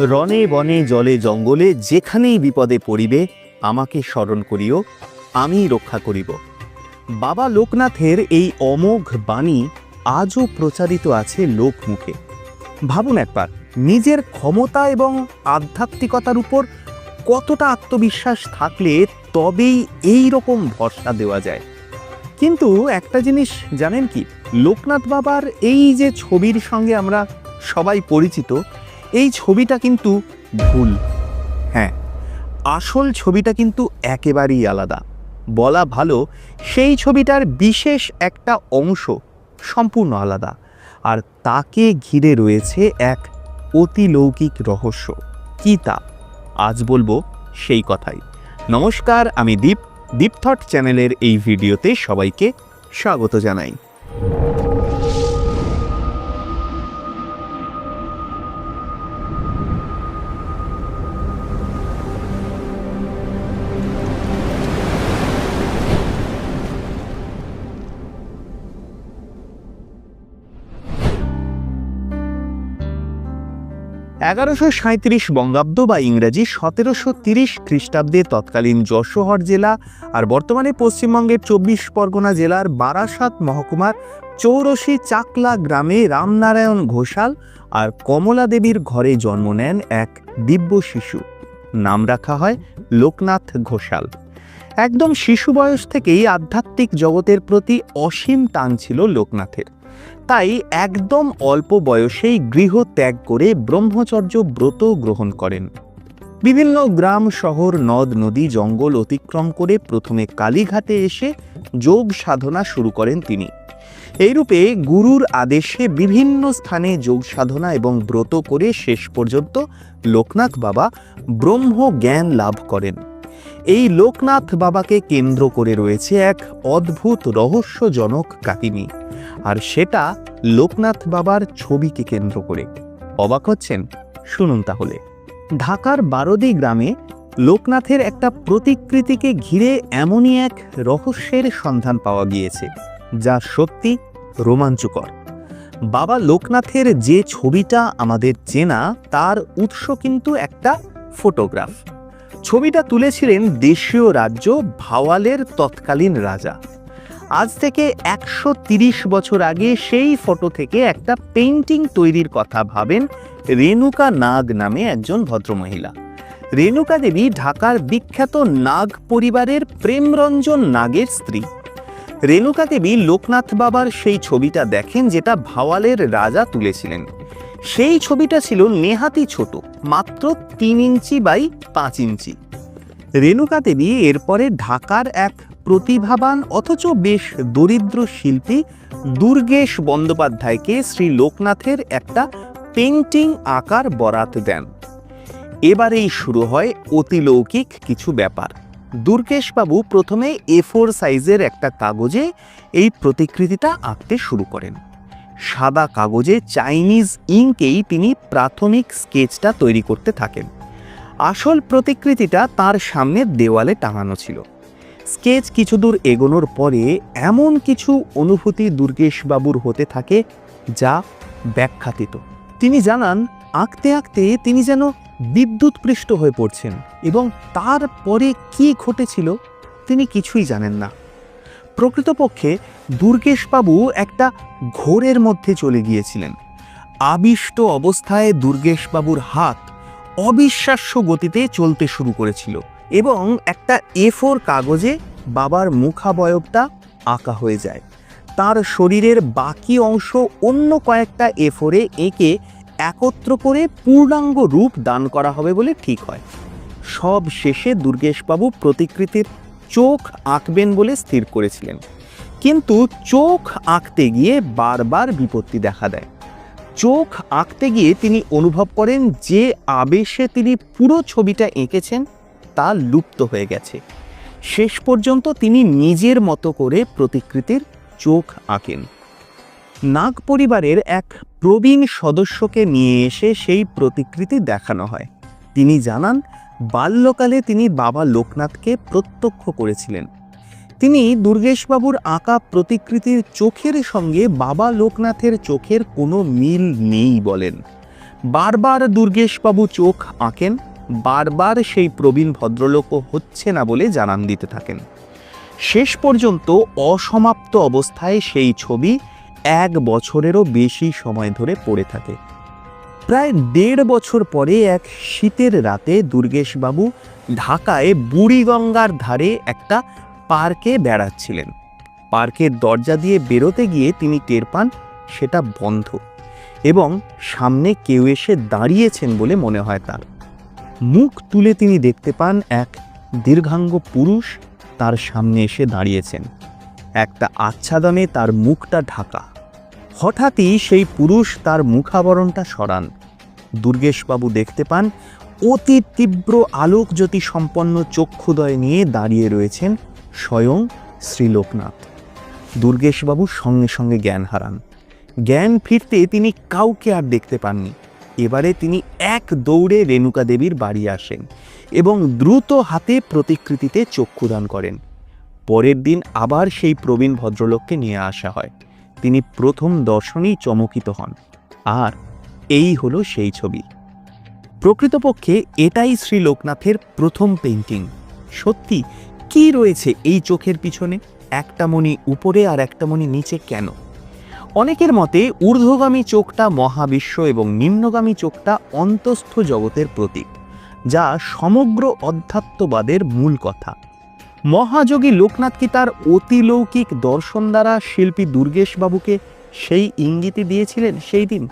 রনে বনে, জলে, জঙ্গলে, যেখানেই বিপদে পড়িবে, আমাকে স্মরণ করিও, আমি রক্ষা করিব। বাবা লোকনাথের এই অমোঘ বাণী আজও প্রচারিত আছে লোকমুখে। ভাবুন একবার, নিজের ক্ষমতা এবং আধ্যাত্মিকতার উপর কতটা আত্মবিশ্বাস থাকলে তবেই এই রকম ভরসা দেওয়া যায়। কিন্তু একটা জিনিস জানেন কি, লোকনাথ বাবার এই যে ছবির সঙ্গে আমরা সবাই পরিচিত এই ছবিটা কিন্তু ভুল। হ্যাঁ আসল ছবিটা কিন্তু একেবারেই আলাদা। বলা ভালো, সেই ছবিটার বিশেষ একটা অংশ সম্পূর্ণ আলাদা। আর তাকে ঘিরে রয়েছে এক অতিলৌকিক রহস্য। কী তা? আজ বলব সেই কথাই। নমস্কার, আমি দীপ। দীপ থট চ্যানেলের এই ভিডিওতে সবাইকে স্বাগত জানাই। এগারোশো সাঁত্রিশ বঙ্গাব্দ বা ইংরাজি সতেরোশো তিরিশ খ্রিস্টাব্দে তৎকালীন যশোহর জেলা আর বর্তমানে পশ্চিমবঙ্গের চব্বিশ পরগনা জেলার বারাসাত মহকুমার চৌরসি চাকলা গ্রামে রামনারায়ণ ঘোষাল আর কমলা দেবীর ঘরে জন্ম নেন এক দিব্য শিশু। নাম রাখা হয় লোকনাথ ঘোষাল। একদম শিশু বয়স থেকেই আধ্যাত্মিক জগতের প্রতি অসীম টান ছিল লোকনাথের। তাই একদম অল্প বয়সেই গৃহ ত্যাগ করে ব্রহ্মচর্য ব্রত গ্রহণ করেন। বিভিন্ন গ্রাম, শহর, নদ, নদী, জঙ্গল অতিক্রম করে প্রথমে কালীঘাটে এসে যোগ সাধনা শুরু করেন তিনি। এইরূপে গুরুর আদেশে বিভিন্ন স্থানে যোগ সাধনা এবং ব্রত করে শেষ পর্যন্ত লোকনাথ বাবা ব্রহ্ম জ্ঞান লাভ করেন। এই লোকনাথ বাবাকে কেন্দ্র করে রয়েছে এক অদ্ভুত রহস্যজনক কাহিনী। আর সেটা লোকনাথ বাবার ছবিকে কেন্দ্র করে। অবাক হচ্ছেন? শুনুন তাহলে। ঢাকার বারদি গ্রামে লোকনাথের একটা প্রতিকৃতিকে ঘিরে এমনই এক রহস্যের সন্ধান পাওয়া গিয়েছে, যা সত্যি রোমাঞ্চকর। বাবা লোকনাথের যে ছবিটা আমাদের চেনা, তার উৎস কিন্তু একটা ফটোগ্রাফ। ছবিটা তুলেছিলেন দেশীয় রাজ্য ভাওয়ালের তৎকালীন রাজা। আজ থেকে একশো বছর আগে সেই ফটো থেকে একটা পেন্টিং তৈরির কথা ভাবেন রেণুকা নাগ নামে একজন ভদ্রমহিলা। রেণুকা দেবী ঢাকার বিখ্যাত নাগ পরিবারের প্রেমরঞ্জন নাগের স্ত্রী। রেণুকা দেবী লোকনাথ বাবার সেই ছবিটা দেখেন যেটা ভাওয়ালের রাজা তুলেছিলেন। সেই ছবিটা ছিল নেহাতি ছোট, মাত্র তিন ইঞ্চি বাই পাঁচ ইঞ্চি। রেণুকা দেবী এরপরে ঢাকার এক প্রতিভাবান অথচ বেশ দরিদ্র শিল্পী দুর্গেশ বন্দ্যোপাধ্যায়কে শ্রী লোকনাথের একটা পেন্টিং আকার বরাত দেন। এবারেই শুরু হয় অতিলৌকিক কিছু ব্যাপার। দুর্গেশবাবু প্রথমে এ ফোর সাইজের একটা কাগজে এই প্রতিকৃতিটা আঁকতে শুরু করেন। সাদা কাগজে চাইনিজ ইঙ্কেই তিনি প্রাথমিক স্কেচটা তৈরি করতে থাকেন। আসল প্রতিকৃতিটা তার সামনে দেওয়ালে টাঙানো ছিল। স্কেচ কিছু দূর এগোনোর পরে এমন কিছু অনুভূতি দুর্গেশবাবুর হতে থাকে যা ব্যাখ্যাতীত। তিনি জানান, আঁকতে আঁকতে তিনি যেন বিদ্যুৎপৃষ্ট হয়ে পড়ছেন এবং তারপরে কি ঘটেছিল তিনি কিছুই জানেন না। প্রকৃতপক্ষে দুর্গেশবাবু একটা ঘোরের মধ্যে চলে গিয়েছিলেন। আবিষ্ট অবস্থায় দুর্গেশবাবুর হাত অবিশ্বাস্য গতিতে চলতে শুরু করেছিল এবং একটা এফোর কাগজে বাবার মুখাবয়বটা আঁকা হয়ে যায়। তার শরীরের বাকি অংশ অন্য কয়েকটা এফোরে ফোরে এঁকে একত্র করে পূর্ণাঙ্গ রূপ দান করা হবে বলে ঠিক হয়। সব শেষে দুর্গেশবাবু প্রতিকৃতির চোখ আঁকবেন বলে স্থির করেছিলেন। কিন্তু চোখ আঁকতে গিয়ে বারবার বিপত্তি দেখা দেয়। চোখ আঁকতে গিয়ে তিনি অনুভব করেন যে আবেশে তিনি পুরো ছবিটা এঁকেছেন, তা লুপ্ত হয়ে গেছে। শেষ পর্যন্ত তিনি নিজের মতো করে প্রতিকৃতির চোখ আঁকেন। নাগ পরিবারের এক প্রবীণ সদস্যকে নিয়ে এসে সেই প্রতিকৃতি দেখানো হয়। তিনি জানান বাল্যকালে তিনি বাবা লোকনাথকে প্রত্যক্ষ করেছিলেন। তিনি দুর্গেশবাবুর আঁকা প্রতিকৃতির চোখের সঙ্গে বাবা লোকনাথের চোখের কোনো মিল নেই বলেন। বারবার দুর্গেশবাবু চোখ আঁকেন, বারবার সেই প্রবীণ ভদ্রলোকও হচ্ছে না বলে জানান দিতে থাকেন। শেষ পর্যন্ত অসমাপ্ত অবস্থায় সেই ছবি এক বছরেরও বেশি সময় ধরে পড়ে থাকে। প্রায় দেড় বছর পরে এক শীতের রাতে দুর্গেশবাবু ঢাকায় বুড়িগঙ্গার ধারে একটা পার্কে বেড়াচ্ছিলেন। পার্কের দরজা দিয়ে বেরোতে গিয়ে তিনি টের পান সেটা বন্ধ এবং সামনে কেউ এসে দাঁড়িয়েছেন বলে মনে হয় তার। মুখ তুলে তিনি দেখতে পান এক দীর্ঘাঙ্গ পুরুষ তার সামনে এসে দাঁড়িয়েছেন। একটা আচ্ছাদনে তার মুখটা ঢাকা। হঠাৎই সেই পুরুষ তার মুখাবরণটা সরান। দুর্গেশবাবু দেখতে পান, অতি তীব্র আলোকজ্যোতি সম্পন্ন চক্ষুদয় নিয়ে দাঁড়িয়ে রয়েছেন স্বয়ং শ্রীলোকনাথ। দুর্গেশবাবু সঙ্গে সঙ্গে জ্ঞান হারান। জ্ঞান ফিরতে তিনি কাউকে আর দেখতে পাননি। এবারে তিনি এক দৌড়ে রেণুকা দেবীর বাড়ি আসেন এবং দ্রুত হাতে প্রতিকৃতিতে চক্ষুদান করেন। পরের দিন আবার সেই প্রবীণ ভদ্রলোককে নিয়ে আসা হয়। তিনি প্রথম দর্শনেই চমকিত হন। আর এই হলো সেই ছবি। প্রকৃতপক্ষে এটাই শ্রী লোকনাথের প্রথম পেন্টিং সত্যি, কি রয়েছে এই চোখের পিছনে? একটা মণি উপরে আর একটা মণি নিচে কেন? অনেকের মতে ঊর্ধ্বগামী চোখটা মহাবিশ্ব এবং নিম্নগামী চোখটা অন্তস্থ জগতের প্রতীক, যা সমগ্র অধ্যাত্মবাদের মূল কথা। মহাযোগী লোকনাথ কি তার অতিলৌকিক দর্শন দ্বারা শিল্পী দুর্গেশবাবুকে সেই ইঙ্গিতই দিয়েছিলেন? সেই দিন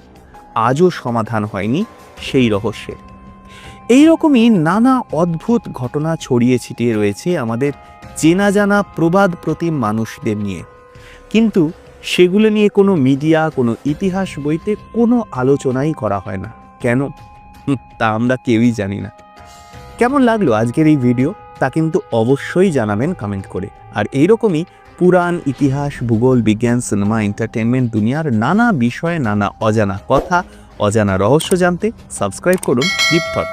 আজও সমাধান হয়নি সেই রহস্যের। এই রকমই নানা অদ্ভুত ঘটনা ছড়িয়ে ছিটিয়ে রয়েছে আমাদের চেনা জানা প্রবাদ প্রতিম মানুষদের নিয়ে। কিন্তু সেগুলো নিয়ে কোনো মিডিয়া, কোনো ইতিহাস বইতে কোনো আলোচনাই করা হয় না। কেন? তা আমরা কেউই জানি না। কেমন লাগল আজকের এই ভিডিও? তা কিন্তু অবশ্যই জানাবেন কমেন্ট করে। আর এইরকমই পুরাণ, ইতিহাস, ভূগোল, বিজ্ঞান, সিনেমা এন্টারটেনমেন্ট দুনিয়ার নানা বিষয়ে নানা অজানা কথা, অজানা রহস্য জানতে সাবস্ক্রাইব করুন ডিপথট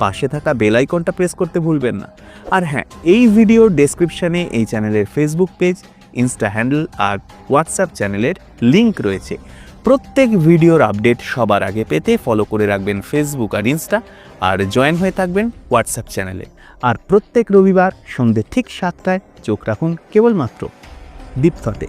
পাশে থাকা বেল আইকনটা প্রেস করতে ভুলবেন না। আর হ্যাঁ এই ভিডিওর ডেসক্রিপশনে এই চ্যানেলের ফেসবুক পেজ ইনস্টা হ্যান্ডেল আর হোয়াটসঅ্যাপ চ্যানেলের লিংক রয়েছে। প্রত্যেক ভিডিওর আপডেট সবার আগে পেতে ফলো করে রাখবেন ফেসবুক আর ইনস্টা আর জয়েন হয়ে থাকবেন হোয়াটসঅ্যাপ চ্যানেলে আর প্রত্যেক রবিবার সন্ধ্যে ঠিক সাতটায় চোখ রাখুন কেবলমাত্র দীপথটে